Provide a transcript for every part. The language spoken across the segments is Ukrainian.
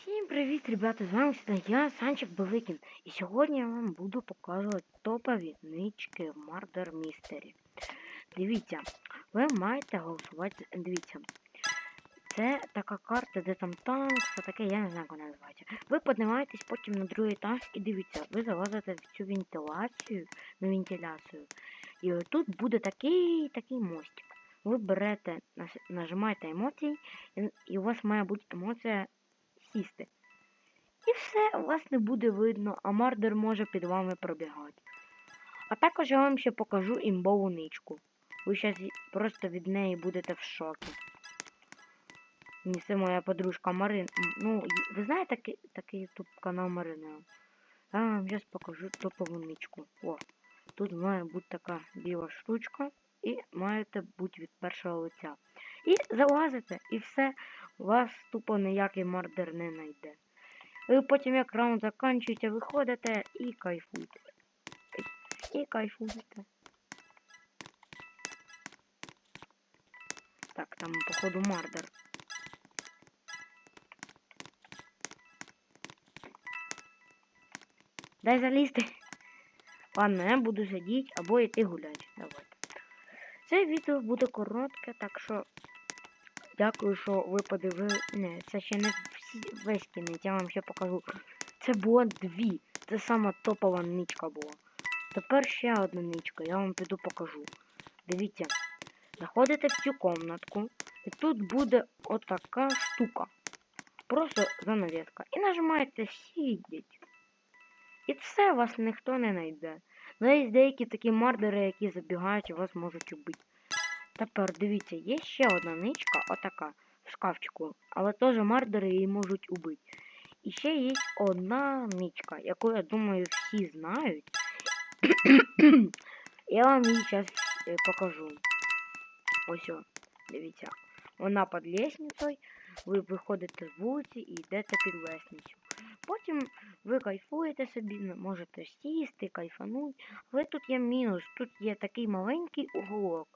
Всім привіт, ребята! З вами сьогодні я, Санчик Беликін. І сьогодні я вам буду показувати топові нички в Murder Mystery. Дивіться, ви маєте голосувати. Дивіться. Це така карта, де там танк, все таке, я не знаю, як вона називається. Ви піднімаєтесь потім на другий етаж і дивіться, ви залазите в цю вентиляцію, на вентиляцію. І тут буде такий такий мостик. Ви берете, наж- нажимаєте емоції, і у вас має бути емоція сісти. І все, вас не буде видно, а мардер може під вами пробігати. А також я вам ще покажу імбову ничку. Ви зараз просто від неї будете в шокі. Це моя подружка Марин. М, Ну, ви знаєте такий, такий ютуб канал Марини? Я вам зараз покажу топову ничку. О, тут має бути така біла штучка. І маєте бути від першого лиця. І залазите, і все, вас тупо ніякий мардер не знайде. Ви потім як раунд закінчуєте, виходите і кайфуєте. І кайфуєте. Так, там походу мардер. Дай залізти. Ладно, я буду сидіти або йти гуляти. Давайте. Це відео буде коротке, так що дякую, що ви подивилися. Не, це ще не всі весь кінець, я вам ще покажу. Це було дві. Це сама топова ничка була. Тепер ще одна ничка, я вам піду покажу. Дивіться, заходите в цю комнатку, і тут буде отака штука. Просто занавіска. І нажимаєте сидіть. І все вас ніхто не знайде. Є деякі такі мардери, які забігають вас можуть убити. Тепер дивіться, є ще одна ничка, отака, в шкафчику, але теж мардери її можуть убити. І ще є одна ничка, яку, я думаю, всі знають. я вам її зараз покажу. Ось, о, дивіться. Вона під лестницею, ви виходите з вулиці і йдете під лестницю. Потім ви кайфуєте собі, можете сісти, кайфануть. Але тут є мінус, тут є такий маленький уголок,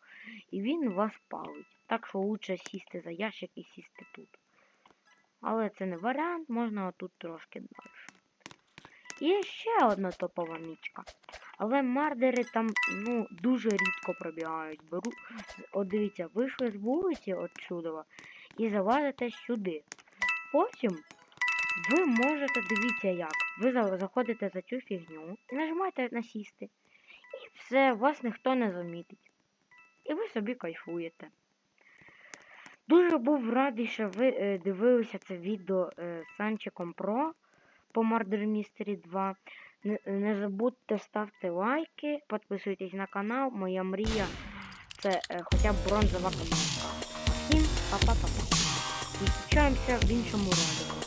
і він вас палить. Так що лучше сісти за ящик і сісти тут. Але це не варіант, можна отут трошки далі. І ще одна топова нічка. Але мардери там ну, дуже рідко пробігають. Беру, от дивіться, вийшли з вулиці отсюдова і залазите сюди. Потім ви можете, дивіться як. Ви заходите за цю фігню і нажимаєте на сісти. І все, вас ніхто не замітить. І ви собі кайфуєте. Дуже був радий, що ви е, дивилися це відео е, з Санчиком Про по Murder Mystery 2. Не, забудьте ставте лайки, підписуйтесь на канал. Моя мрія це е, хоча б бронзова команда. Всім па-па-па-па. В іншому ролику.